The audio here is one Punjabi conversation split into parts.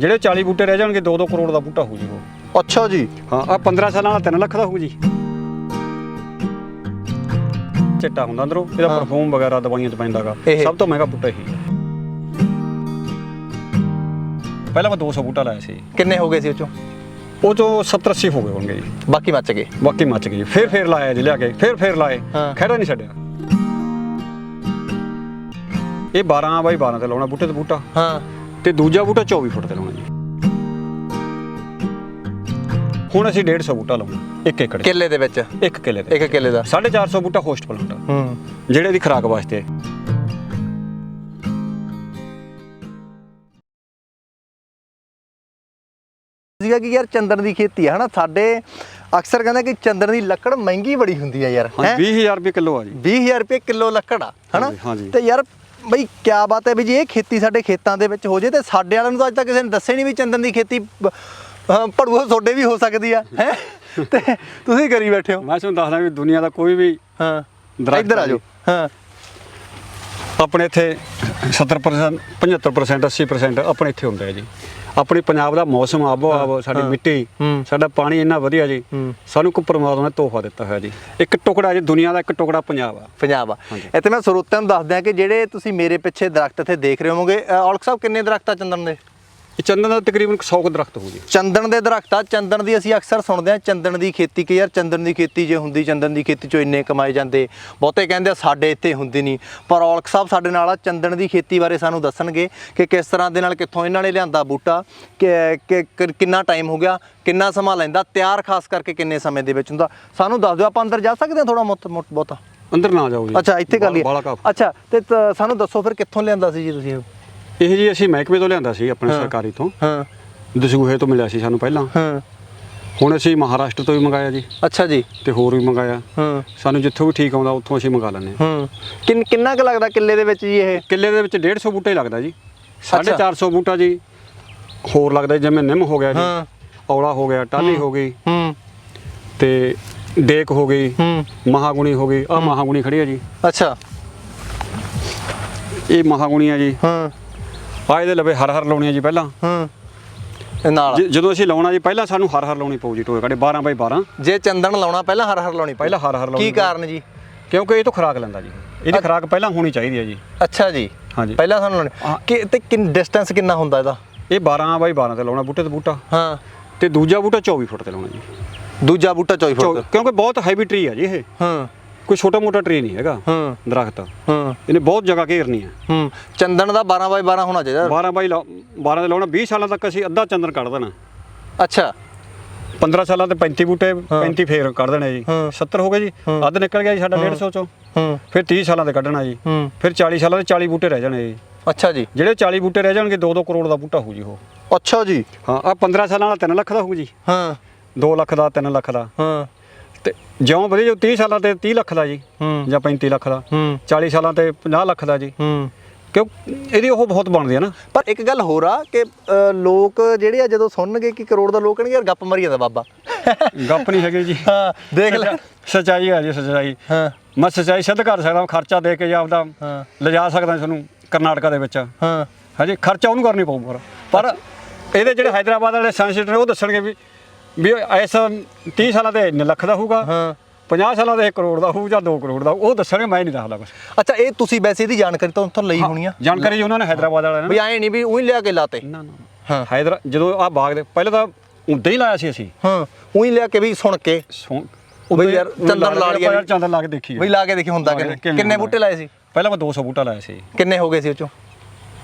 ਜਿਹੜੇ 40 ਬੂਟੇ ਰਹਿ ਜਾਣਗੇ 2-2 ਕਰੋੜ ਦਾ ਬੂਟਾ ਹੋ ਜੀ ਉਹ। ਅੱਛਾ ਜੀ। ਹਾਂ ਆ 15 ਸਾਲਾਂ ਵਾਲਾ 3 ਲੱਖ ਦਾ ਹੋਊ ਜੀ। ਚਿੱਟਾ ਹੁੰਦਾ ਅੰਦਰੋਂ ਇਹਦਾ ਹਾਂ। ਪਰਫਿਊਮ ਵਗੈਰਾ ਦਵਾਈਆਂ ਚ ਪੈਂਦਾਗਾ ਇਹ। ਸਭ ਤੋਂ ਮਹਿੰਗਾ ਬੂਟਾ ਇਹੀ ਹੈ। ਪਹਿਲਾਂ ਮੈਂ 200 ਬੂਟਾ ਲਾਇਆ ਸੀ। ਕਿੰਨੇ ਹੋ ਗਏ ਸੀ ਉਹ ਚੋਂ? ਉਹ ਚੋਂ 70 80 ਹੋ ਗਏ ਹੋਣਗੇ ਜੀ। ਬਾਕੀ ਮੱਚ ਗਏ? ਬਾਕੀ ਮੱਚ ਗਏ ਜੀ। ਫਿਰ ਫਿਰ ਲਾਇਆ ਜੀ ਲਿਆ ਕੇ। ਫਿਰ ਫਿਰ ਲਾਏ। ਹਾਂ। ਖੜਾ ਨਹੀਂ ਛੱਡਿਆ। ਇਹ 12 ਬਾਈ 12 ਤੇ ਲਾਉਣਾ ਬੂਟੇ ਤੇ ਬੂਟਾ। ਹਾਂ। ਤੇ ਦੂਜਾ ਬੂਟਾ 24 ਫੁੱਟ ਤੇ ਲਾਉਣਾ ਜੀ। ਹੁਣ ਅਸੀਂ 150 ਬੂਟਾ ਲਾਉਣਾ ਇੱਕ ਏਕੜ। 'ਚ। ਕਿੱਲੇ ਦੇ ਵਿੱਚ? ਇੱਕ ਕਿੱਲੇ ਤੇ ਇੱਕ ਕਿੱਲੇ ਦਾ? 450 ਬੂਟਾ ਹੋਸਟ ਪਲਾਂਟ ਹੂੰ। ਜਿਹੜੇ ਦੀ ਖਰਾਕ ਵਾਸਤੇ ਸੀਗਾ ਕਿ ਯਾਰ ਚੰਦਨ ਦੀ ਖੇਤੀ ਹੈ ਹਨਾ? ਸਾਡੇ ਅਕਸਰ ਕਹਿੰਦੇ ਕਿ ਚੰਦਨ ਦੀ ਲੱਕੜ ਮਹਿੰਗੀ ਬੜੀ ਹੁੰਦੀ ਹੈ ਯਾਰ ਹਾਂ? ਹੈਂ? 20000 ਰੁਪਏ ਕਿਲੋ ਆ ਜੀ। 20000 ਰੁਪਏ ਕਿਲੋ ਲੱਕੜ ਆ ਹਨਾ? ਹਾਂਜੀ, ਹਾਂਜੀ। ਤੇ ਯਾਰ ਬਈ ਕੀ ਬਾਤ ਹੈ ਵੀ ਜੇ ਇਹ ਖੇਤੀ ਸਾਡੇ ਖੇਤਾਂ ਦੇ ਵਿੱਚ ਹੋ ਜੇ ਤੇ ਸਾਡੇ ਵਾਲਿਆਂ ਨੂੰ ਤਾਂ ਅੱਜ ਤੱਕ ਕਿਸੇ ਨੇ ਦੱਸਿਆ ਨਹੀਂ ਵੀ ਚੰਦਨ ਦੀ ਖੇਤੀ ਪੜੂਆ ਤੁਹਾਡੇ ਵੀ ਹੋ ਸਕਦੀ ਆ ਹੈ? ਤੇ ਤੁਸੀਂ ਕਰੀ ਬੈਠੇ ਹੋ। ਮੈਂ ਤੁਹਾਨੂੰ ਦੱਸਦਾ ਵੀ ਦੁਨੀਆ ਦਾ ਕੋਈ ਵੀ ਹਾਂ ਇੱਧਰ ਆ ਜਾਓ। ਹਾਂ। ਆਪਣੇ ਇੱਥੇ 70% 75% 80% ਆਪਣੇ ਇੱਥੇ ਹੁੰਦਾ ਹੈ ਜੀ। ਆਪਣੇ ਪੰਜਾਬ ਦਾ ਮੌਸਮ ਆਬੋ ਆਬ ਸਾਡੀ। ਮਿੱਟੀ। ਸਾਡਾ ਪਾਣੀ ਇੰਨਾ ਵਧੀਆ ਜੀ। ਸਾਨੂੰ ਕੋ ਪਰਮਾਤਮਾ ਨੇ ਤੋਹਫਾ ਦਿੱਤਾ ਹੋਇਆ ਜੀ ਇੱਕ ਟੁਕੜਾ ਜੀ ਦੁਨੀਆ ਦਾ ਇੱਕ ਟੁਕੜਾ ਪੰਜਾਬ ਆ ਪੰਜਾਬ ਆ। ਇੱਥੇ ਮੈਂ ਸਰੋਤਿਆਂ ਨੂੰ ਦੱਸ ਦਿਆਂ ਕਿ ਜਿਹੜੇ ਤੁਸੀਂ ਮੇਰੇ ਪਿੱਛੇ ਦਰਖਤ ਇੱਥੇ ਦੇਖ ਰਹੇ ਹੋਵੋਗੇ ਅ, ਔਲਖ ਸਾਹਿਬ ਕਿੰਨੇ ਦਰਖਤ ਆ ਚੰਦਨ ਦੇ ਇਹ ਚੰਦਨ ਦਾ ਤਕਰੀਬਨ 100 ਕੁ ਦਰਖਤ ਹੋਊ ਜੀ ਚੰਦਨ ਦੇ ਦਰਖਤ ਆ। ਚੰਦਨ ਦੀ ਅਸੀਂ ਅਕਸਰ ਸੁਣਦੇ ਆ ਚੰਦਨ ਦੀ ਖੇਤੀ ਕਿ ਯਾਰ ਚੰਦਨ ਦੀ ਖੇਤੀ ਜੇ ਹੁੰਦੀ ਚੰਦਨ ਦੀ ਖੇਤੀ ਚੋਂ ਇੰਨੇ ਕਮਾਏ ਜਾਂਦੇ। ਬਹੁਤੇ ਕਹਿੰਦੇ ਆ ਸਾਡੇ ਇੱਥੇ ਹੁੰਦੀ ਨਹੀਂ। ਪਰ ਔਲਖ ਸਾਹਿਬ ਸਾਡੇ ਨਾਲ ਆ ਚੰਦਨ ਦੀ ਖੇਤੀ ਬਾਰੇ ਸਾਨੂੰ ਦੱਸਣਗੇ ਕਿ ਕਿਸ ਤਰ੍ਹਾਂ ਦੇ ਨਾਲ ਕਿੱਥੋਂ ਇਹਨਾਂ ਨੇ ਲਿਆਂਦਾ ਬੂਟਾ ਕਿ ਕਿ- ਕਿ- ਕਿੰਨਾ ਟਾਈਮ ਹੋ ਗਿਆ ਕਿੰਨਾ ਸਮਾਂ ਲੈਂਦਾ ਤਿਆਰ ਖਾਸ ਕਰਕੇ ਕਿੰਨੇ ਸਮੇਂ ਦੇ ਵਿੱਚ ਹੁੰਦਾ। ਸਾਨੂੰ ਦੱਸ ਦਿਓ ਆਪਾਂ ਅੰਦਰ ਜਾ ਸਕਦੇ ਹਾਂ ਥੋੜਾ ਮੁੱਤ ਮੁੱਤ ਬਹੁਤਾ? ਅੰਦਰ ਨਾ ਜਾਓ ਜੀ। ਅੱਛਾ ਇੱਥੇ ਕਰ ਲਈਏ। ਕਾਫ ਅੱਛਾ ਤੇ ਤ- ਸਾਨੂੰ ਦੱਸੋ ਫਿਰ ਕਿੱਥੋਂ ਲਿਆਂਦਾ ਸੀ ਜੀ ਤੁਸੀਂ ਇਹ? ਇਹ ਜੀ ਅਸੀਂ ਮਹਿਕਮੇ ਤੋਂ ਲਿਆਂਦਾ ਸੀ ਆਪਣੇ ਹਾਂ। ਸਰਕਾਰੀ ਤੋਂ। ਹਾਂ। ਦਸੂਹੇ ਤੋਂ ਮਿਲਿਆ ਸੀ ਸਾਨੂੰ ਪਹਿਲਾਂ। ਹਾਂ। ਹੁਣ ਅਸੀਂ ਮਹਾਰਾਸ਼ਟਰ ਤੋਂ ਵੀ ਮੰਗਾਇਆ ਜੀ। ਅੱਛਾ ਜੀ। ਤੇ ਹੋਰ ਵੀ ਮੰਗਾਇਆ। ਹਾਂ। ਸਾਨੂੰ ਜਿੱਥੋਂ ਵੀ ਠੀਕ ਆਉਂਦਾ ਉੱਥੋਂ ਅਸੀਂ ਮੰਗਾ ਲੈਂਦੇ ਹਾਂ। ਹੂੰ। ਕਿੰਨ ਕਿੰਨਾ ਕੁ ਲੱਗਦਾ ਕਿੱਲੇ ਦੇ ਵਿੱਚ ਜੀ ਇਹ? ਕਿੱਲੇ ਦੇ ਵਿੱਚ 150 ਬੂਟਾ ਹੀ ਲੱਗਦਾ ਜੀ। 450 ਬੂਟਾ ਜੀ। ਹੋਰ ਲੱਗਦਾ ਜੀ, ਜਿਵੇਂ ਨਿੰਮ ਹੋ ਗਿਆ ਜੀ। ਹਾਂ। ਔਲਾ ਹੋ ਗਿਆ ਟਾਹਲੀ ਹੋ। ਗਈ। ਹੂੰ। ਤੇ ਡੇਕ ਹੋ ਗਈ। ਹੂੰ। ਮਹਾਗੁਣੀ ਹੋ ਗਈ। ਆ ਮਹਾਗੁਣੀ ਖੜੀ ਹੈ ਜੀ। ਅੱਛਾ। ਇਹ ਮਹਾਗੁਣੀ ਆ ਜੀ। ਹਾਂ। ਆ ਇਹਦੇ ਲਵੇ ਹਰ ਹਰ ਲਾਉਣੀ ਆ ਜੀ ਪਹਿਲਾਂ। ਹੂੰ। ਇਹ ਨਾਲ। ਜ- ਜਦੋਂ ਅਸੀਂ ਲਾਉਣਾ ਜੀ ਪਹਿਲਾਂ ਸਾਨੂੰ ਹਰ ਹਰ ਲਾਉਣੀ ਪਊ ਜੀ ਟੋਏ ਕਾੜੇ 12 ਬਾਈ 12 ਜੇ ਚੰਦਨ ਲਾਉਣਾ ਪਹਿਲਾਂ ਹਰ ਹਰ ਲਾਉਣੀ। ਪਹਿਲਾਂ ਹਰ ਹਰ ਲਾਉਣੀ ਕੀ। ਕਾਰਨ ਜੀ? ਕਿਉਂਕਿ ਇਹ ਤੋਂ ਖੁਰਾਕ ਲੈਂਦਾ ਜੀ। ਇਹਦੀ ਖੁਰਾਕ ਪਹਿਲਾਂ ਹੋਣੀ ਚਾਹੀਦੀ ਹੈ ਜੀ। ਅੱਛਾ ਜੀ। ਹਾਂਜੀ। ਪਹਿਲਾਂ ਸਾਨੂੰ ਲਾਉਣੀ। ਹਾਂ। ਕਿ ਤੇ ਕਿੰਨ ਡਿਸਟੈਂਸ ਕਿੰਨਾ ਹੁੰਦਾ ਇਹਦਾ? ਇਹ 12 ਬਾਈ 12 ਤੇ ਲਾਉਣਾ ਬੂਟੇ ਤੇ ਬੂਟਾ। ਹਾਂ। ਤੇ ਦੂਜਾ ਬੂਟਾ 24 ਫੁੱਟ ਤੇ ਲਾਉਣਾ ਜੀ। ਦੂਜਾ ਬੂਟਾ 24 ਚੌ- ਫੁੱਟ ਕਿਉਂਕਿ ਬਹੁਤ ਹੈਵੀ ਟਰੀ ਆ ਜੀ ਇਹ। ਹਾਂ। ਕੋਈ ਛੋਟਾ ਮੋਟਾ ਟਰੀ ਨਹੀਂ ਹੈਗਾ ਹਾਂ। ਦਰਖਤ। ਹਾਂ। ਇਹਨੇ ਬਹੁਤ ਜਗ੍ਹਾ ਘੇਰਨੀ ਹੈ। ਹੂੰ ਚੰਦਨ ਦਾ 12 ਬਾਈ 12 ਹੋਣਾ ਚਾਹੀਦਾ। 12 ਬਾਈ ਲਾ- 12 ਦੇ ਲਾਉਣਾ 20 ਸਾਲਾਂ ਤੱਕ ਅਸੀਂ ਅੱਧਾ ਚੰਦਨ ਕੱਢ ਦੇਣਾ। ਅੱਛਾ। 15 ਸਾਲਾਂ ਤੇ 35 ਬੂਟੇ 35 ਫੇਰ ਕੱਢ ਦੇਣੇ ਜੀ। ਹਾਂ। 70 ਹੋ ਗਏ ਜੀ। ਹਾਂ। ਅੱਧ ਨਿਕਲ ਗਿਆ ਜੀ ਸਾਡਾ 150 ਚੋਂ। ਹੂੰ। ਫਿਰ 30 ਸਾਲਾਂ ਤੇ ਕੱਢਣਾ ਜੀ। ਹੂੰ। ਫਿਰ 40 ਸਾਲਾਂ ਦੇ 40 ਬੂਟੇ ਰਹਿ ਜਾਣੇ ਜੀ। ਅੱਛਾ ਜੀ। ਜਿਹੜੇ 40 ਬੂਟੇ ਰਹਿ ਜਾਣਗੇ 2-2 ਕਰੋੜ ਦਾ ਬੂਟਾ ਹੋਊ ਜੀ ਉਹ। ਅੱਛਾ ਜੀ। ਹਾਂ ਆ 15 ਸਾਲਾਂ ਵਾਲਾ 3 ਲੱਖ ਦਾ ਹੋਊ ਜੀ। ਹਾਂ। 2 ਲੱਖ ਦਾ 3 ਲੱਖ ਦਾ। ਹਾਂ। ਤੇ ਜਿਉਂ ਵਧੇ ਜੋ 30 ਸਾਲਾਂ ਤੇ 30 ਲੱਖ ਦਾ ਜੀ ਜਾਂ 35 ਲੱਖ ਦਾ ਹੂੰ। 40 ਸਾਲਾਂ ਤੇ 50 ਲੱਖ ਦਾ ਜੀ। ਹੂੰ। ਕਿਉਂ? ਇਹਦੀ ਉਹ ਬਹੁਤ ਬਣਦੀ ਆ ਨਾ। ਪਰ ਇੱਕ ਗੱਲ ਹੋਰ ਆ ਕਿ ਲੋਕ ਜਿਹੜੇ ਆ ਜਦੋਂ ਸੁਣਨਗੇ ਕਿ ਕਰੋੜ ਦਾ ਲੋਕ ਕਹਿਣਗੇ ਯਾਰ ਗੱਪ ਮਰੀ ਜਾਂਦਾ ਬਾਬਾ। ਗੱਪ ਨਹੀਂ ਹੈਗੇ ਜੀ। ਹਾਂ ਦੇਖ ਲੈ। ਸਚਾਈ ਆ ਜੀ ਸਚਾਈ। ਹਾਂ। ਮੈਂ ਸਚਾਈ ਸਿੱਧ ਕਰ ਸਕਦਾ ਖਰਚਾ ਦੇ ਕੇ ਜੀ ਆਪਦਾ ਲਿਜਾ ਸਕਦਾ ਤੁਹਾਨੂੰ ਕਰਨਾਟਕਾ ਦੇ ਵਿੱਚ। ਹਾਂ। ਹਾਂਜੀ ਖਰਚਾ ਉਹਨੂੰ ਕਰਨੀ ਪਊਗਾ ਪਰ ਇਹਦੇ ਜਿਹੜੇ ਹైదరాబాద్ ਵਾਲੇ ਸਾਇੰਸ ਉਹ ਦੱਸਣਗੇ ਵੀ ਵੀ ਇਸ 30 ਸਾਲਾਂ ਦੇ 1 ਲੱਖ ਦਾ ਹੋਊਗਾ ਹਾਂ। 50 ਸਾਲਾਂ ਦਾ 1 ਕਰੋੜ ਦਾ ਹੋਊ ਜਾਂ 2 ਕਰੋੜ ਦਾ ਉਹ ਦੱਸਣਗੇ ਮੈਂ ਨਹੀਂ ਦੱਸਦਾ ਕੁਝ ਅੱਛਾ ਇਹ ਤੁਸੀਂ ਵੈਸੇ ਇਹਦੀ ਜਾਣਕਾਰੀ ਤੋਂ ਉੱਥੋਂ ਲਈ ਹੋਣੀ ਆ। ਜਾਣਕਾਰੀ ਉਹਨਾਂ ਨੇ ਹైదరాబాద్ ਵਾਲਿਆਂ ਨੇ ਵੀ ਆਏ ਨਹੀਂ ਵੀ ਉਹੀ ਲਿਆ ਕੇ ਲਾਤੇ। ਨਾ ਨਾ ਹਾਂ। ਹైదరా ਜਦੋਂ ਆ ਬਾਗ ਦੇ ਪਹਿਲਾਂ ਤਾਂ ਉਦਾਂ ਹੀ ਲਾਇਆ ਸੀ ਅਸੀਂ। ਹਾਂ ਉਹੀ ਲਿਆ ਕੇ ਵੀ ਸੁਣ ਕੇ। ਉਦੋਂ ਯਾਰ ਚੰਦਨ ਲਾ ਲਿਆ ਚੰਦਨ ਲਾ ਕੇ ਦੇਖੀ ਬਈ ਲਾ ਕੇ ਦੇਖੀ ਹੁੰਦਾ ਕਿੰਨੇ ਬੂਟੇ ਲਾਏ ਸੀ? ਪਹਿਲਾਂ ਮੈਂ 200 ਬੂਟਾ ਲਾਇਆ ਸੀ। ਕਿੰਨੇ ਹੋ ਗਏ ਸੀ ਉਹ ਚੋਂ?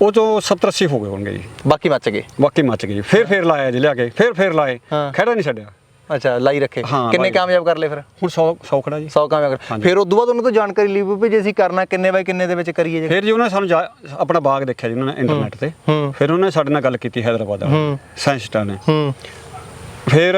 ਉਹ ਤੋਂ 70 80 ਹੋ ਗਏ ਹੋਣਗੇ ਜੀ। ਬਾਕੀ ਬਚ ਗਏ? ਬਾਕੀ ਮੱਚ ਗਏ ਫਿਰ ਫਿਰ ਲਾਇਆ ਜੀ ਲਿਆ ਕੇ। ਫਿਰ ਫਿਰ ਲਾਏ। ਖੜਾ ਨਹੀਂ ਛੱਡਿਆ। ਅੱਛਾ ਲਾਈ ਰੱਖੇ। ਕਿੰਨੇ ਕਾਮਯਾਬ ਕਰ ਲਏ ਫਿਰ? ਹੁਣ 100 100 ਖੜਾ ਜੀ। 100 ਕਾਮਯਾਬ ਕਰ ਹਾਂਜੀ। ਫਿਰ ਉਦੋਂ ਬਾਅਦ ਉਹਨਾਂ ਤੋਂ ਜਾਣਕਾਰੀ ਲਈ ਵੀ ਜੇ ਅਸੀਂ ਕਰਨਾ ਕਿੰਨੇ ਬਾਈ ਕਿੰਨੇ ਦੇ ਵਿੱਚ ਕਰੀਏ ਜੀ। ਫਿਰ ਜੀ ਉਹਨਾਂ ਸਾਨੂੰ ਆਪਣਾ ਬਾਗ ਦੇਖਿਆ ਜੀ ਉਹਨਾਂ ਨੇ ਇੰਟਰਨੈਟ ਤੇ। ਫਿਰ ਉਹਨਾਂ ਨੇ ਸਾਡੇ ਨਾਲ ਗੱਲ ਕੀਤੀ ਹੈਦਰਾਬਾਦ ਵਾਲੇ ਹੂੰ। ਸਾਇੰਸਟਾਂ ਨੇ। ਫਿਰ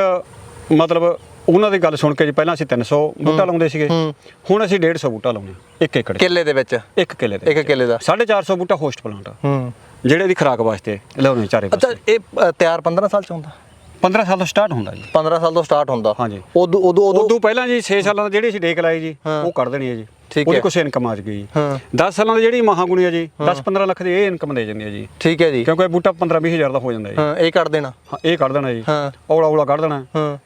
ਮਤਲਬ ਉਹਨਾਂ ਦੀ ਗੱਲ ਸੁਣ ਕੇ ਜੀ ਪਹਿਲਾਂ ਅਸੀਂ 300 ਬੂਟਾ ਲਾਉਂਦੇ ਸੀਗੇ। ਹੂੰ। ਹੁਣ ਅਸੀਂ 150 ਬੂਟਾ ਲਾਉਣੇ ਇੱਕ ਏਕੜ 'ਚ। ਕਿੱਲੇ ਦੇ ਵਿੱਚ? ਇੱਕ ਕਿੱਲੇ ਦੇ ਇੱਕ ਕਿੱਲੇ ਦਾ। 450 ਬੂਟਾ ਹੋਸਟ ਪਲਾਂਟ ਹੂੰ। ਜਿਹੜੇ ਦੀ ਖਰਾਕ ਵਾਸਤੇ ਲਾਉਣੇ ਚਾਰੇ ਅੱਛਾ ਇਹ ਅ, ਤਿਆਰ 15 ਸਾਲ ਚ ਹੁੰਦਾ? 15 ਸਾਲ ਤੋਂ ਸਟਾਰਟ ਹੁੰਦਾ ਜੀ। 15 ਸਾਲ ਤੋਂ ਸਟਾਰਟ ਹੁੰਦਾ। ਹਾਂਜੀ। ਉਦੋਂ ਉਦੋਂ ਉਦੋਂ ਉਦੋਂ ਪਹਿਲਾਂ ਜੀ 6 ਸਾਲਾਂ ਦਾ ਜਿਹੜੀ ਅਸੀਂ ਡੇਕ ਲਾਈ ਜੀ ਹਾਂ। ਉਹ ਕੱਢ ਦੇਣੀ ਹੈ ਜੀ। ਠੀਕ ਉਹਦੀ ਹੈ। ਕੁਛ ਇਨਕਮ ਆ ਗਈ ਹਾਂ। 10 ਸਾਲਾਂ ਦੀ ਜਿਹੜੀ ਮਹਾਗੁਣੀ ਆ ਜੀ 10 15 ਲੱਖ ਦੀ ਇਹ ਇਨਕਮ ਦੇ ਜਾਂਦੀ ਹੈ ਜੀ। ਠੀਕ ਹੈ ਜੀ। ਕਿਉਂਕਿ ਇਹ ਬੂਟਾ 15 20 ਹਜ਼ਾਰ ਦਾ ਹੋ ਜਾਂਦਾ ਜੀ। ਹਾਂ ਇਹ ਕੱਢ ਦੇਣਾ। ਹਾਂ ਇਹ ਕੱਢ ਦੇਣਾ ਜੀ। ਹਾਂ। ਔਲਾ ਔਲਾ ਕੱਢ ਦੇਣਾ। ਹਾਂ।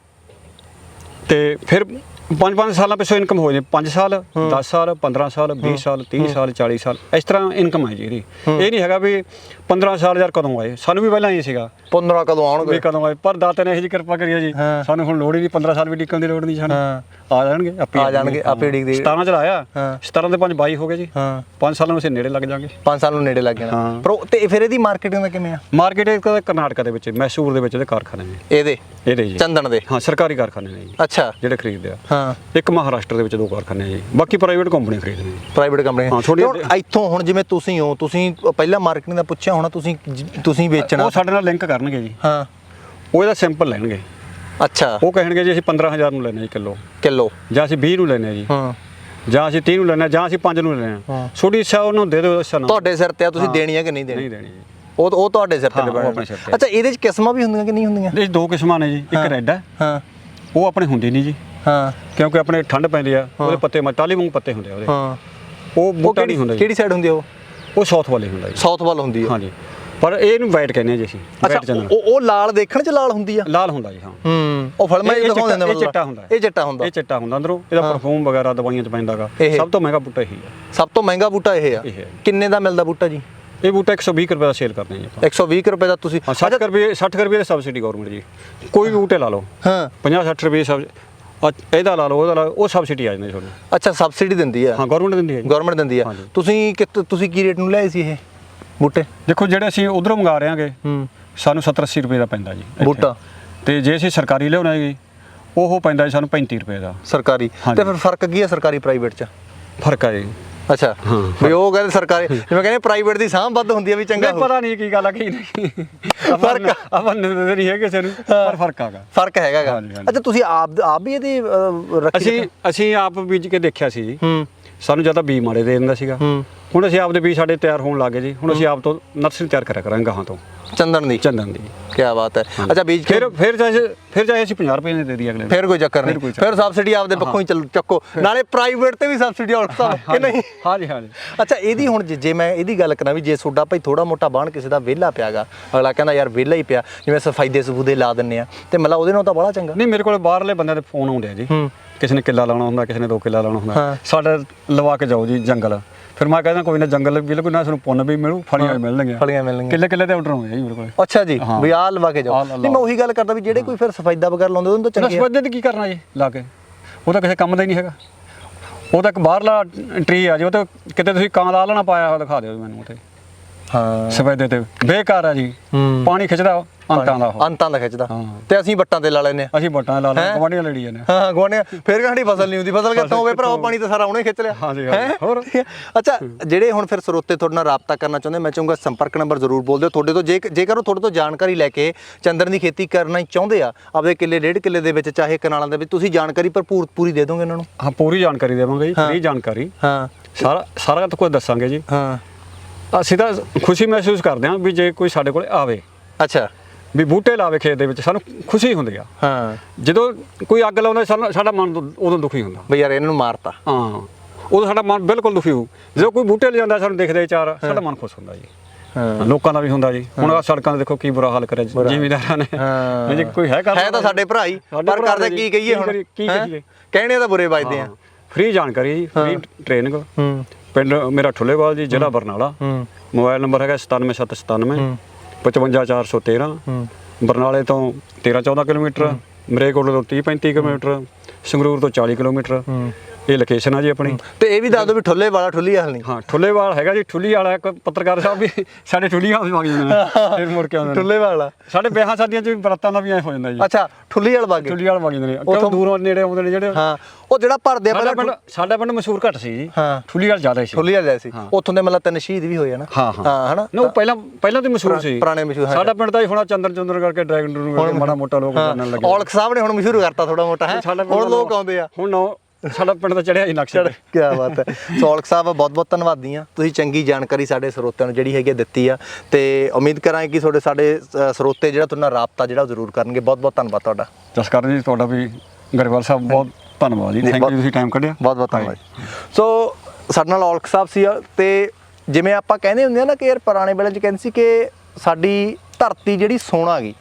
ਤੇ ਫਿਰ 5-5 ਸਾਲਾਂ ਪਿੱਛੋਂ ਇਨਕਮ ਹੋ ਜਾਂਦੀ 5 ਸਾਲ 10 ਸਾਲ 15 ਸਾਲ 20 ਸਾਲ 30 ਸਾਲ 40 ਸਾਲ। ਇਸ ਤਰ੍ਹਾਂ ਇਨਕਮ ਹੈ ਜੀ ਇਹਦੀ। ਇਹ ਨਹੀਂ ਹੈਗਾ ਵੀ 15 ਸਾਲ ਯਾਰ ਕਦੋਂ ਆਏ। ਸਾਨੂੰ ਵੀ ਪਹਿਲਾਂ ਇਹ ਸੀਗਾ। 15 ਕਦੋਂ ਵੀ ਆਉਣਗੇ ਕਦੋਂ ਆਏ। ਪਰ ਦਾਤੇ ਨੇ ਇਹ ਜੀ ਕਿਰਪਾ ਕਰੀ ਹੈ ਜੀ। ਹਾਂ। ਸਾਨੂੰ ਹੁਣ ਲੋੜ ਹੀ ਨਹੀਂ 15 ਸਾਲ ਵੀ ਡਿੱਕਣ ਦੀ ਲੋੜ ਨਹੀਂ ਸਾਨੂੰ। ਹਾਂ। ਆ ਜਾਣਗੇ ਆਪੇ ਆ ਜਾਣਗੇ, ਆਪੇ ਡਿੱਗਦੇ। 17 ਚ ਲਾਇਆ। ਹਾਂ। 17 ਦੇ 5 22 ਹੋ ਗਏ ਜੀ। ਹਾਂ। 5 ਸਾਲਾਂ ਨੂੰ ਅਸੀਂ ਨੇੜੇ ਲੱਗ ਜਾਾਂਗੇ 5 ਸਾਲ ਨੂੰ ਨੇੜੇ ਲੱਗ ਜਾਣਾ। ਹਾਂ। ਪਰ ਤੇ ਫਿਰ ਇਹਦੀ ਮਾਰਕੀਟਿੰਗ ਦਾ ਕਿਵੇਂ ਆ? ਮਾਰਕੀਟ ਤਾਂ ਕਰਨਾਟਕ ਦੇ ਵਿੱਚ ਮੈਸੂਰ ਦੇ ਵਿੱਚ ਇਹਦੇ ਕਾਰਖਾਨੇ ਨੇ। ਇਹਦੇ? ਇਹਦੇ ਜੀ। ਚੰਦਨ ਦੇ? ਹਾਂ ਸਰਕਾਰੀ ਕਾਰਖਾਨੇ ਨੇ ਜੀ। ਅੱਛਾ। ਜਿਹੜੇ ਖਰੀਦਦੇ ਆ। ਹਾਂ। ਇੱਕ ਮਹਾਰਾਸ਼ਟਰ ਦੇ ਵਿੱਚ ਦੋ ਕਾਰਖਾਨੇ ਆ ਜੀ। ਬਾਕੀ ਪ੍ਰਾਈਵੇਟ ਕੰਪਨੀ ਖਰੀਦਦੇ ਨੇ ਪ੍ਰਾਈਵੇਟ ਕੰਪਨੀ ਹਾਂ, ਹੁਣ ਇੱਥੋਂ ਹੁਣ ਜਿਵੇਂ ਤੁਸੀਂ ਹੋ ਤੁਸੀਂ ਪਹਿਲਾਂ ਮਾਰਕੀਟਿੰਗ ਦਾ ਪੁੱਛਿਆ ਹੋਣਾ ਤੁਸੀਂ ਜ- ਤੁਸੀਂ ਵੇਚਣਾ। ਉਹ ਸਾਡੇ ਨਾਲ ਲਿੰਕ ਕਰਨਗੇ ਜੀ। ਹਾਂ। ਉਹ ਇਹਦਾ ਸੈਂਪਲ ਲੈਣਗੇ। ਅੱਛਾ। ਉਹ ਕਹਿਣਗੇ ਜੀ ਅਸੀਂ 15000 ਨੂੰ ਲੈਣੇ ਜੀ ਕਿਲੋ। ਕਿਲੋ। ਜਾਂ ਅਸੀਂ 20 ਨੂੰ ਲੈਣੇ ਜੀ। ਹਾਂ। ਜਾਂ ਅਸੀਂ 30 ਨੂੰ ਲੈਣੇ ਜਾਂ ਅਸੀਂ 5 ਨੂੰ ਲੈਣੇ ਹਾਂ। ਛੋਟੀ ਇੱਛਾ ਉਹਨੂੰ ਦੇ ਦਿਓ ਅੱਛਾ ਨਾ। ਤੁਹਾਡੇ ਸਿਰ ਤੇ ਆ ਤੁਸੀਂ। ਦੇਣੀ ਹੈ ਕਿ ਨਹੀਂ ਦੇਣੀ? ਨਹੀਂ ਦੇਣੀ ਜੀ। ਉਹ ਉਹ ਤੁਹਾਡੇ ਸਿਰ ਤੇ ਹਾਂ, ਉਹ depend ਆਪਣੇ ਸਿਰ ਤੇ। ਅੱਛਾ ਇਹਦੇ ਚ ਕਿਸਮਾਂ ਵੀ ਹੁੰਦੀਆਂ ਕਿ ਨਹੀਂ ਹੁੰਦੀਆਂ? ਇਹ ਦੋ ਕਿਸਮਾਂ ਨੇ ਜੀ ਇੱਕ ਹਾਂ। ਰੈੱਡ ਹੈ ਹਾਂ। ਉਹ ਆਪਣੇ ਹੁੰਦੀ ਨਹੀਂ ਜੀ। ਹਾਂ। ਕਿਉਂਕਿ ਆਪਣੇ ਠੰਡ ਪੈਂਦੀ ਆ ਉਹਦੇ ਪੱਤੇ ਮਟਾਲੀ ਵਾਂਗ ਪੱਤੇ ਹੁੰਦੇ ਆ ਉਹਦੇ। ਹਾਂ। ਉਹ ਬੂਟਾ ਨਹੀਂ ਹੁੰਦਾ ਜੀ। ਕਿਹੜੀ ਸਾਈਡ ਹੁੰਦੀ ਆ ਉਹ? ਉਹ ਸਾਊਥ ਵਾਲੇ ਹੁੰਦਾ ਜੀ। ਸਾਊਥ ਵੱਲ ਹੁੰਦੀ ਆ। ਹਾਂਜੀ। ਪਰ ਇਹਨੂੰ ਵਾਈਟ ਕਹਿੰਦੇ ਆ ਜੀ ਅਸੀਂ ਵਾਈਟ ਅੱਛਾ ਚੰਦਨ। ਉਹ ਉਹ ਲਾਲ ਦੇਖਣ ਚ ਲਾਲ ਹੁੰਦੀ ਆ? ਲਾਲ ਹੁੰਦਾ ਜੀ ਹਾਂ। ਹੂੰ। ਉਹ ਫਲਮਾ ਇਹ- ਇਹ ਇਹ ਦਿਖਾਉਂਦੇ ਨੇ ਚਿੱਟਾ- ਇਹ ਮਤਲਬ। ਚਿੱਟਾ ਹੁੰਦਾ। ਇਹ ਚਿੱਟਾ ਹੁੰਦਾ। ਇਹ ਚਿੱਟਾ ਹੁੰਦਾ ਅੰਦਰੋਂ। ਇਹਦਾ ਪਰਫਿਊਮ ਵਗੈਰਾ ਦਵਾਈਆਂ ਚ ਪੈਂਦਾਗਾ ਇਹ। ਸਭ ਤੋਂ ਮਹਿੰਗਾ ਬੂਟਾ ਇਹੀ ਹੈ ਸਭ ਤੋਂ ਮਹਿੰਗਾ ਬੂਟਾ ਇਹ ਆ। ਇਹ ਹੈ। ਕਿੰਨੇ ਦਾ ਮਿਲਦਾ ਬੂਟਾ ਜੀ? ਇਹ ਬੂਟਾ 120 ਕੁ ਰੁਪਏ ਦਾ ਸੇਲ ਕਰਦੇ ਆ ਜੀ ਆਪਾਂ। 120 ਰੁਪਏ ਦਾ ਤੁਸੀਂ ਹਾਂ 60 ਕੁ ਰੁਪਏ 60 ਕੁ ਰੁਪਏ ਦੀ ਸਬਸਿਡੀ ਗਵਰਨਮੈਂਟ ਜੀ। ਕੋਈ ਵੀ ਬੂਟੇ ਲਾ ਲਓ। ਹਾਂ। 50 60 ਰੁਪਏ ਸਬ ਅ- ਇਹਦਾ ਲਾ ਲਓ ਉਹਦਾ ਲਾ ਲਓ, ਉਹ ਸਬਸਿਡੀ ਆ ਜਾਂਦੀ ਤੁਹਾਨੂੰ ਅੱਛਾ ਸਬਸਿਡੀ ਦਿੰਦੀ ਆ? ਹਾਂ ਗਵਰਨਮੈਂਟ ਦਿੰਦੀ ਹੈ ਜੀ। ਗਵਰਨਮੈਂਟ ਦਿੰਦੀ ਆ। ਹਾਂਜੀ। ਤੁਸੀਂ ਕਿਤ ਤੁਸੀਂ ਕੀ ਰੇਟ ਨੂੰ ਲਿਆਏ ਸੀ ਇਹ ਬੂਟੇ? ਦੇਖੋ ਜਿਹੜੇ ਅਸੀਂ ਉਧਰੋਂ ਮੰਗਾ ਰਹੇ ਹਾਂਗੇ ਹੂੰ। ਸਾਨੂੰ 70 80 ਰੁਪਏ ਦਾ ਪੈਂਦਾ ਜੀ ਇੱਥੇ। ਬੂਟਾ। ਤੇ ਜੇ ਅਸੀਂ ਸਰਕਾਰੀ ਲਿਆਉਣਾ ਜੀ ਉਹ ਪੈਂਦਾ ਜੀ ਸਾਨੂੰ 35 ਰੁਪਏ ਦਾ। ਸਰਕਾਰੀ। ਹਾਂਜੀ। ਤੇ ਫਿਰ ਫ਼ਰਕ ਕੀ ਆ ਸਰਕਾਰੀ ਪ੍ਰਾਈਵੇਟ ਚ? ਫ਼ਰਕ ਆ ਜੀ। ਅੱਛਾ। ਵੀ ਉਹ ਕਹਿੰਦੇ ਸਰਕਾਰੀ ਜਿਵੇਂ ਕਹਿੰਦੇ ਪ੍ਰਾਈਵੇਟ ਦੀ ਸਾਂਭ ਵੱਧ ਹੁੰਦੀ ਆ ਵੀ ਚੰਗਾ ਨਹੀਂ ਪਤਾ ਨਹੀਂ ਕੀ ਗੱਲ ਆ ਕੀ ਨਹੀਂ। ਫ਼ਰਕ ਆਪਾਂ ਨੂੰ ਨਹੀਂ ਹੈ ਕਿਸੇ ਨੂੰ ਪਰ ਫ਼ਰਕ ਆਗਾ ਫ਼ਰਕ ਹੈਗਾ ਗਾ। ਹਾਂਜੀ, ਹਾਂਜੀ। ਅੱਛਾ ਤੁਸੀਂ ਆਪ ਆਪ ਵੀ ਇਹਦੀ ਰੱਖੀ ਅਸੀਂ ਅਸੀਂ ਆਪ ਬੀਜ ਕੇ ਦੇਖਿਆ ਸੀ ਜੀ। ਹੂੰ। ਸਾਨੂੰ ਜ਼ਿਆਦਾ ਬੀ ਮਾੜੇ ਦੇ ਦਿੰਦਾ ਸੀਗਾ। ਹੂੰ। ਹੁਣ ਅਸੀਂ ਆਪਦੇ ਬੀਜ ਸਾਡੇ ਤਿਆਰ ਹੋਣ ਲੱਗੇ ਜੀ। ਹੁਣ ਅਸੀਂ ਆਪ ਤੋਂ ਨਰਸਰੀ ਤਿਆਰ ਕਰਿਆ ਕਰਾਂਗੇ ਗਾਹਾਂ ਤੋਂ। ਚੰਦਨ ਦੀ? ਚੰਦਨ ਦੀ। ਕੀ ਬਾਤ ਹੈ। ਅੱਛਾ ਬੀਜ ਕੇ ਫਿਰ ਫਿਰ ਚਾਹੇ ਫਿਰ ਚਾਹੇ ਅਸੀਂ 50 ਰੁਪਏ ਦੇ ਦੇ ਦੀ ਅਗਲੇ ਨੂੰ। ਫਿਰ ਕੋਈ ਚੱਕਰ ਨਹੀਂ। ਫਿਰ ਸਬਸਿਡੀ ਆਪਦੇ ਪੱਖੋਂ ਹੀ ਚੱਲ ਚੱਕੋ। ਨਾਲੇ ਪ੍ਰਾਈਵੇਟ ਤੇ ਵੀ ਸਬਸਿਡੀ ਸਾਹਿਬ ਕਿ ਨਹੀਂ? ਹਾਂਜੀ ਹਾਂਜੀ। ਅੱਛਾ ਇਹਦੀ ਹੁਣ ਜੇ- ਜੇ ਮੈਂ ਇਹਦੀ ਗੱਲ ਕਰਾਂ ਵੀ ਜੇ ਤੁਹਾਡਾ ਭਾਈ ਥੋੜਾ ਮੋਟਾ ਬਾਣ ਕਿਸੇ ਦਾ ਵਿਹਲਾ ਪਿਆਗਾ ਅਗਲਾ ਕਹਿੰਦਾ ਯਾਰ ਵਿਹਲਾ ਹੀ ਪਿਆ ਜਿਵੇਂ ਸਫਾਈਦੇ ਸਫੂਦੇ ਲਾ ਦਿੰਨੇ ਆ ਤੇ ਮਤਲਬ ਉਹਦੇ ਨਾਲ ਤਾਂ ਬੜਾ ਚੰਗਾ। ਨਹੀਂ ਮੇਰੇ ਕੋਲ ਬਾਹਰਲੇ ਬੰਦਿਆਂ ਦੇ ਫੋਨ ਆਉਂਦੇ ਆ ਜੀ। ਕਿਸੇ ਨੇ ਕਿੱਲਾ ਲਾਉਣਾ ਹੁੰਦਾ ਕਿਸੇ ਨੇ ਦੋ ਕਿੱਲਾ ਲਾਉਣਾ ਹਾਂ। ਹੁੰਦਾ ਸਾਡਾ ਲਵਾ ਕੇ ਜਾਓ ਜੀ ਜੰਗਲ। ਫਿਰ ਮੈਂ ਕਹਿੰਦਾ ਕੋਈ ਨਾ ਜੰਗਲ ਬਿਲਕੁਲ ਨਾ ਸਾਨੂੰ ਪੁੰਨ ਵੀ ਮਿਲੂ ਫਲੀਆਂ ਵੀ ਮਿਲਣਗੀਆਂ। ਫਲੀਆਂ ਮਿਲਣਗੀਆਂ। ਕਿੱਲੇ ਕਿੱਲੇ ਦੇ ਆਰਡਰ ਆਉਂਦੇ ਆ ਜੀ ਮੇਰੇ ਕੋਲ ਅੱਛਾ ਜੀ। ਵੀ ਆਹ ਲਵਾ ਕੇ ਜਾਓ। ਲਾ ਨਹੀਂ ਮੈਂ ਉਹੀ ਗੱਲ ਕਰਦਾ ਵੀ ਜਿਹੜੇ ਕੋਈ ਫਿਰ ਸਫਾਈਦਾ ਵਗੈਰਾ ਲਾਉਂਦੇ ਉਹਨਾਂ ਤੋਂ ਚੰਗਾ। ਸਪੱਦੇ ਤੇ ਕੀ ਕਰਨਾ ਜੀ ਲਾ ਕੇ? ਉਹ ਤਾਂ ਕਿਸੇ ਕੰਮ ਦਾ ਹੀ ਨਹੀਂ ਹੈਗਾ। ਉਹ ਤਾਂ ਇੱਕ ਬਾਹਰਲਾ ਟਰੀ ਆ ਜੀ ਉਹ ਤਾਂ ਕਿਤੇ ਤੁਸੀਂ ਕਾਂ ਦਾ ਆਲਣਾ ਪਾਇਆ ਹੋਇਆ ਦਿਖਾ ਦਿਓ ਮੈਨੂੰ ਉੱਥੇ। ਹਾਂ। ਸਫੈਦੇ ਤੇ। ਬੇਕਾਰ ਆ ਜੀ। ਪਾਣੀ ਖਿੱਚਦਾ ਅੰਤਾਂ ਦਾ ਉਹ। ਅੰਤਾਂ ਦਾ ਖਿੱਚਦਾ। ਹਾਂ। ਤੇ ਅਸੀਂ ਵੱਟਾਂ ਤੇ ਲਾ ਲੈਨੇ ਆ ਅਸੀਂ ਬਟਾਂ ਲਾ ਹੈਂ? ਲਾਂ ਗਵਾਂਢੀਆਂ ਲੜੀ ਜਾਂਦੇ ਹਾਂ ਗਵਾਨੇ ਫਿਰ ਕਹਾਣੀ ਫਸਲ ਨਹੀਂ ਹੁੰਦੀ? ਫਸਲ ਕਿੱਥੋਂ ਹੋਵੇ ਭਰਾਓ ਪਾਣੀ ਤਾਂ ਸਾਰਾ ਉਹਨੇ ਖਿੱਚ ਲਿਆ। ਹਾਂਜੀ, ਹਾਂਜੀ। ਹੈਂ? ਹੋਰ? ਅੱਛਾ ਜਿਹੜੇ ਹੁਣ ਫਿਰ ਸਰੋਤੇ ਤੁਹਾਡੇ ਨਾਲ ਰਾਬਤਾ ਕਰਨਾ ਚਾਹੁੰਦੇ ਮੈਂ ਚਾਹੂੰਗਾ ਸੰਪਰਕ ਨੰਬਰ ਜ਼ਰੂਰ ਬੋਲ ਦਿਓ। ਤੁਹਾਡੇ ਤੋਂ ਜੇ ਜੇਕਰ ਉਹ ਤੁਹਾਡੇ ਤੋਂ ਜਾਣਕਾਰੀ ਲੈ ਕੇ ਚੰਦਨ ਦੀ ਖੇਤੀ ਕਰਨਾ ਹੀ ਚਾਹੁੰਦੇ ਆ ਆਪਦੇ ਕਿੱਲੇ ਡੇਢ ਕਿੱਲੇ ਦੇ ਵਿੱਚ ਚਾਹੇ ਕਨਾਲਾਂ ਦੇ ਵਿੱਚ ਤੁਸੀਂ ਜਾਣਕਾਰੀ ਭਰਪੂਰ ਪੂਰੀ ਦੇ ਦੋਗੇ ਇਹਨਾਂ ਨੂੰ? ਹਾਂ ਪੂਰੀ ਜਾਣਕਾਰੀ ਦੇਵਾਂਗੇ ਜੀ ਹਾਂ। ਫ੍ਰੀ ਜਾਣਕਾਰੀ। ਹਾਂ। ਸਾਰਾ ਸਾਰਾ ਕੁਝ ਦੱਸਾਂਗੇ ਜੀ। ਹਾਂ। ਅਸੀਂ ਤਾਂ ਖੁਸ਼ੀ ਮਹਿਸੂਸ ਕਰਦੇ ਹਾਂ ਵੀ ਜੇ ਕੋਈ ਸਾਡੇ ਕੋਲ ਆਵੇ। ਅੱਛਾ। ਵੀ ਬੂਟੇ ਲਾਵੇ ਖੇਤ ਦੇ ਵਿੱਚ ਸਾਨੂੰ ਖੁਸ਼ੀ ਹੁੰਦੀ ਆ। ਹਾਂ। ਜਦੋਂ ਕੋਈ ਅੱਗ ਲਾਉਂਦਾ ਸਾਨੂੰ- ਸਾਡਾ ਮਨ ਉਦੋਂ- ਉਦੋਂ ਦੁਖੀ ਹੁੰਦਾ। ਬਈ ਯਾਰ ਇਹਨਾਂ ਨੂੰ ਮਾਰਤਾ। ਹਾਂ। ਉਦੋਂ ਸਾਡਾ ਮਨ ਬਿਲਕੁਲ ਦੁਖੀ ਹੋ ਜਦੋਂ ਕੋਈ ਬੂਟੇ ਲਿਆਉਂਦਾ ਸਾਨੂੰ ਦੇਖਦੇ ਚਾਰ ਸਾਡਾ ਮਨ ਖੁਸ਼ ਹੁੰਦਾ ਜੀ। ਹਾਂ। ਲੋਕਾਂ ਦਾ ਵੀ ਹੁੰਦਾ ਜੀ। ਹੁਣ ਆ ਸੜਕਾਂ ਤੇ ਦੇਖੋ ਕੀ ਬੁਰਾ ਹਾਲ ਕਰਿਆ ਜੀ, ਜ਼ਿਮੀਂਦਾਰਾਂ ਨੇ। ਹਾਂ। ਨਹੀਂ ਜੇ ਕੋਈ ਹੈ ਕਰ ਹੈ ਤਾਂ ਸਾਡੇ ਭਰਾ ਹੀ। ਸਾਡੇ ਪਰ ਭਰਾ ਕਰਦੇ ਕੀ ਕਹੀਏ ਹੁਣ? ਕਰੀਏ, ਕੀ ਹੈਂ? ਕਹੀਏ? ਕਹਿਣੇ ਤਾਂ ਬੁਰੇ ਵੱਜਦੇ ਆ। ਫ੍ਰੀ ਜਾਣਕਾਰੀ ਜੀ ਫ੍ਰੀ ਟ੍ਰੇਨਿੰਗ। ਹੂੰ। ਪਿੰਡ ਮੇਰਾ ਠੁੱਲੇਵਾਲ ਜੀ ਜ਼ਿਲ੍ਹਾ ਬਰਨਾਲਾ। ਹੂੰ। ਮੋਬਾਈਲ ਨੰਬਰ ਹੈਗਾ 97797 ਹੂੰ। 55413 ਹੂੰ। ਬਰਨਾਲੇ ਤੋਂ 13 14 ਕਿਲੋਮੀਟਰ ਮਰੇਕੋਟ ਤੋਂ 30 35 ਕਿਲੋਮੀਟਰ ਸੰਗਰੂਰ ਤੋਂ 40 ਕਿਲੋਮੀਟਰ। ਇਹ ਲੋਕੇਸ਼ਨ ਆ ਜੀ ਆਪਣੀ। ਤੇ ਇਹ ਵੀ ਦੱਸ ਦਿਓ ਵੀ ਠੁੱਲੇ ਵਾਲਾ ਠੁੱਲੀ ਹਾਲ ਨਹੀਂ। ਹਾਂ ਠੁੱਲੇਵਾਲ ਹੈਗਾ ਜੀ ਠੁੱਲੀ ਵਾਲਾ ਇੱਕ ਪੱਤਰਕਾਰ ਸਾਹਿਬ ਵੀ ਸਾਡੇ ਠੁੱਲੀ ਹਾਊਸ ਵਗ ਜਾਂਦੇ ਨੇ। ਫਿਰ ਮੁੜ ਕੇ ਆਉਂਦੇ ਨੇ। ਠੁੱਲੇ ਵਾਲਾ ਸਾਡੇ ਵਿਆਹਾਂ ਸ਼ਾਦੀਆਂ 'ਚ ਵੀ ਬਰਾਤਾਂ ਦਾ ਵੀ ਐ ਹੋ ਜਾਂਦਾ ਜੀ। ਅੱਛਾ ਠੁੱਲੀ ਵਾਲ ਬਾਗੇ ਠੁੱਲੀ ਵਾਲ ਵਗ ਜਾਂਦੇ ਨੇ। ਉੱਥੋਂ- ਕਿਉਂ ਦੂਰੋਂ ਨੇੜੇ ਆਉਂਦੇ ਨੇ ਜਿਹੜੇ? ਹਾਂ ਉਹ ਜਿਹੜਾ ਭਰਦੇ ਆ ਪਹਿਲਾਂ ਪਿੰਡ ਸਾਡਾ ਪਿੰਡ ਮਸ਼ਹੂਰ ਘੱਟ ਸੀ ਜੀ। ਹਾਂ। ਠੁੱਲੀ ਵਾਲ ਜ਼ਿਆਦਾ ਸੀ। ਠੁੱਲੀ ਵਾਲ ਸੀ। ਹਾਂ। ਉੱਥੋਂ ਦੇ ਮਤਲਬ ਤਿੰਨ ਸ਼ਹੀਦ ਵੀ ਹੋਏ ਆ ਨਾ। ਹਾਂ ਹਾਂ। ਹਨਾ? ਨਾ ਉਹ ਪਹਿਲਾਂ ਪਹਿਲਾਂ ਤੋਂ ਮਸ਼ਹੂਰ ਸੀ। ਪੁਰਾਣੇ ਮਸ਼ਹੂਰ। ਸਾਡਾ ਪਿੰਡ ਤਾਂ ਹੀ ਹੁਣ ਚੰਦਰ ਚੰਦਰ ਕਰਕੇ ਡਰੈਗਨ ਡਰੂ ਕਰਕੇ ਮਾੜਾ ਮੋਟਾ ਲੋਕ ਜਾਣਨ ਲੱਗੇ। ਔਲਖ ਸਾਹਿਬ ਨੇ ਹੁਣ ਮਸ਼ਹੂਰ ਕਰਤਾ ਥੋੜਾ ਮੋਟਾ ਹੈ? ਹੁਣ ਦਾ ਲੋਕ ਆਉਂਦੇ ਆ। ਹੁਣ ਸਾਡਾ ਪਿੰਡ ਦਾ ਚੜਿਆ ਹੀ ਨਕਸ਼ਾ ਕੀ ਬਾਤ ਹੈ। ਸੋ ਔਲਖ ਸਾਹਿਬ ਬਹੁਤ ਬਹੁਤ ਧੰਨਵਾਦੀ ਆ ਤੁਸੀਂ ਚੰਗੀ ਜਾਣਕਾਰੀ ਸਾਡੇ ਸਰੋਤਿਆਂ ਨੂੰ ਜਿਹੜੀ ਹੈਗੀ ਦਿੱਤੀ ਆ। ਤੇ ਉਮੀਦ ਕਰਾਂ ਕਿ ਤੁਹਾਡੇ ਸਾਡੇ ਸਰੋਤੇ ਜਿਹੜਾ ਤੁਹਾਡੇ ਨਾਲ ਰਾਬਤਾ ਜਿਹੜਾ ਉਹ ਜ਼ਰੂਰ ਕਰਨਗੇ। ਬਹੁਤ ਬਹੁਤ ਧੰਨਵਾਦ ਤੁਹਾਡਾ। ਜਸਕਰਨ ਜੀ। ਤੁਹਾਡਾ ਵੀ ਗਰੇਵਾਲ ਸਾਹਿਬ ਬਹੁਤ ਧੰਨਵਾਦ ਜੀ। ਥੈਂਕ ਯੂ ਤੁਸੀਂ ਟਾਈਮ ਕੱਢਿਆ। ਬਹੁਤ ਬਹੁਤ ਧੰਨਵਾਦ। ਸੋ ਸਾਡੇ ਨਾਲ ਔਲਖ ਸਾਹਿਬ ਸੀ ਤੇ ਜਿਵੇਂ ਆਪਾਂ ਕਹਿੰਦੇ ਹੁੰਦੇ ਆ ਨਾ ਕਿ ਯਾਰ ਪੁਰਾਣੇ ਵੇਲੇ ਚ ਕਹਿੰਦੇ ਸੀ ਕਿ ਸਾਡੀ ਧਰਤੀ ਜਿਹੜੀ ਸੋਨਾ ਗਈ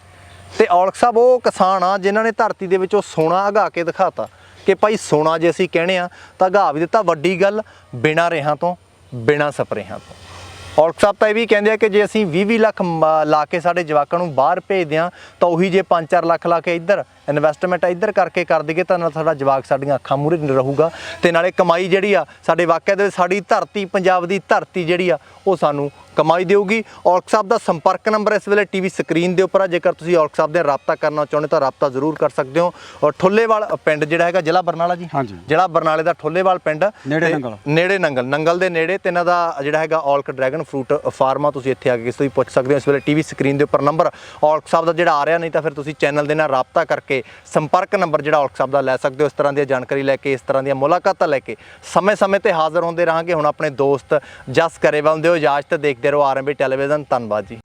ਤੇ ਔਲਖ ਸਾਹਿਬ ਉਹ ਕਿਸਾਨ ਆ ਜਿਨ੍ਹਾਂ ਨੇ ਧਰਤੀ ਦੇ ਵਿੱਚੋਂ ਸੋਨਾ ਉਗਾ ਕੇ ਦਿਖਾਤਾ। ਕਿ ਭਾਈ ਸੋਨਾ ਜੇ ਅਸੀਂ ਕਹਿੰਦੇ ਆ ਤਾਂ ਉਗਾ ਵੀ ਦਿੱਤਾ। ਵੱਡੀ ਗੱਲ, ਬਿਨਾ ਰੇਹਾਂ ਤੋਂ, ਬਿਨਾ ਸਪਰੇਹਾਂ ਤੋਂ। ਔਲਖ ਸਾਹਿਬ ਤਾਂ ਇਹ ਵੀ ਕਹਿੰਦੇ ਆ ਕਿ ਜੇ ਅਸੀਂ 20-20 ਲੱਖ ਲਾ ਕੇ ਸਾਡੇ ਜਵਾਕਾਂ ਨੂੰ ਬਾਹਰ ਭੇਜਦੇ ਆ ਤਾਂ ਉਹੀ ਜੇ 5-4 ਲੱਖ ਲਾ ਕੇ ਇੱਧਰ ਇਨਵੈਸਟਮੈਂਟ ਇੱਧਰ ਕਰਕੇ ਕਰ ਦਈਏ ਤਾਂ ਨਾਲ ਸਾਡਾ ਜਵਾਕ ਸਾਡੀਆਂ ਅੱਖਾਂ ਮੂਹਰੇ ਰਹੂਗਾ ਤੇ ਨਾਲੇ ਕਮਾਈ ਜਿਹੜੀ ਆ ਸਾਡੇ ਵਾਕਿਆ ਦੇ ਸਾਡੀ ਧਰਤੀ ਪੰਜਾਬ ਦੀ ਧਰਤੀ ਜਿਹੜੀ ਆ ਉਹ ਸਾਨੂੰ ਕਮਾਈ ਦੇਊਗੀ ਔਲਖ ਸਾਹਿਬ ਦਾ ਸੰਪਰਕ ਨੰਬਰ ਇਸ ਵੇਲੇ ਟੀਵੀ ਸਕਰੀਨ ਦੇ ਉੱਪਰ ਆ ਜੇਕਰ ਤੁਸੀਂ ਔਲਖ ਸਾਹਿਬ ਦੇ ਰਾਬਤਾ ਕਰਨਾ ਚਾਹੁੰਦੇ ਤਾਂ ਰਾਬਤਾ ਜ਼ਰੂਰ ਕਰ ਸਕਦੇ ਹੋ ਔਰ ਠੁੱਲੇਵਾਲ ਪਿੰਡ ਜਿਹੜਾ ਹੈਗਾ ਜ਼ਿਲ੍ਹਾ ਬਰਨਾਲਾ ਜੀ। ਜਿਹੜਾ ਬਰਨਾਲੇ ਦਾ ਠੁੱਲੇਵਾਲ ਪਿੰਡ ਨੇੜੇ ਨੰਗਲ। ਨੇੜੇ ਨੰਗਲ ਨੰਗਲ ਦੇ ਨੇੜੇ ਤੇ ਇਹਨਾਂ ਦਾ ਜਿਹੜਾ ਹੈਗਾ ਔਲਕ ਡਰੈਗਨ ਫਰੂਟ ਫਾਰਮ ਤੁਸੀਂ ਇੱਥੇ ਆ ਕੇ ਕਿਸੇ ਤੋਂ ਵੀ ਪੁੱਛ ਸਕਦੇ ਹੋ ਇਸ ਵੇਲੇ ਟੀਵੀ ਸਕਰੀਨ ਦੇ ਉੱਪਰ ਨੰਬਰ ਔਲਕ ਸਾਹਿਬ ਦਾ ਜਿਹੜਾ ਆ ਰਿਹਾ, ਨਹੀਂ ਤਾਂ ਫਿਰ ਤੁਸੀਂ ਚੈਨਲ ਦੇ ਨਾਲ ਰਾਬਤਾ ਕਰਕੇ ਸੰਪਰਕ ਨੰਬਰ ਜਿਹੜਾ ਔਲਕ ਸਾਹਿਬ ਦਾ ਲੈ ਸਕਦੇ ਹੋ, ਇਸ ਤਰ੍ਹਾਂ ਦੀ ਜਾਣਕਾਰੀ ਲੈ ਕੇ, ਇਸ ਤਰ੍ਹਾਂ ਦੀਆਂ ਮੁਲਾਕਾਤਾਂ ਲੈ ਕੇ। ਸਮੇਂ-ਸਮੇਂ ਤੇ ਹਾਜ਼ਰ ਹੁੰਦੇ ਰਹਾਂਗੇ ਹੁਣ ਆਪਣੇ ਦੋਸਤ ਜਸ ਕਰੇਵਾਲ ਦਿਓ ਇਜਾਜ਼ਤ ਦੇਖਦੇ ਰਹੋ ਆਰਐਮਬੀ ਟੈਲੀਵਿਜ਼ਨ ਧੰਨਵਾਦ ਜੀ।